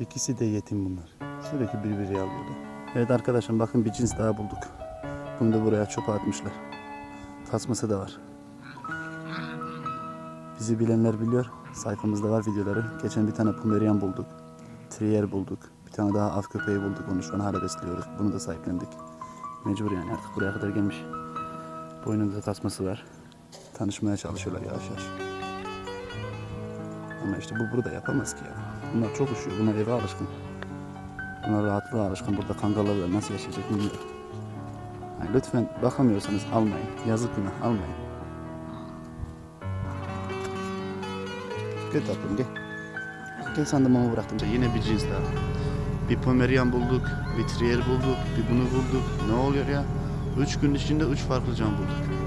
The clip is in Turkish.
İkisi de yetim bunlar. Sürekli birbiri alıyorlar. Evet arkadaşım bakın bir cins daha bulduk. Bunu da buraya çöpe atmışlar. Tasması da var. Bizi bilenler biliyor. Sayfamızda var videoları. Geçen bir tane Pomerian bulduk. Trier bulduk. Bir tane daha av köpeği bulduk. Onu şu an hala besliyoruz. Bunu da sahiplendik. Mecbur yani artık buraya kadar gelmiş. Boynunda tasması var. Tanışmaya çalışıyorlar yavaş yavaş. Ama işte bu burada yapamaz ki ya. Bunlar çok üşüyor. Bunlar eve alışkın. Bunlar rahatlığa alışkın. Burada kangallarla nasıl yaşayacak bilmiyorum. Yani lütfen bakamıyorsanız almayın. Yazık günah almayın. Gel tatlım gel. Gel mama bıraktım. Yine bir cins daha. Bir Pomerian bulduk, bir Trier bulduk, bir bunu bulduk. Ne oluyor ya? Üç gün içinde üç farklı can bulduk.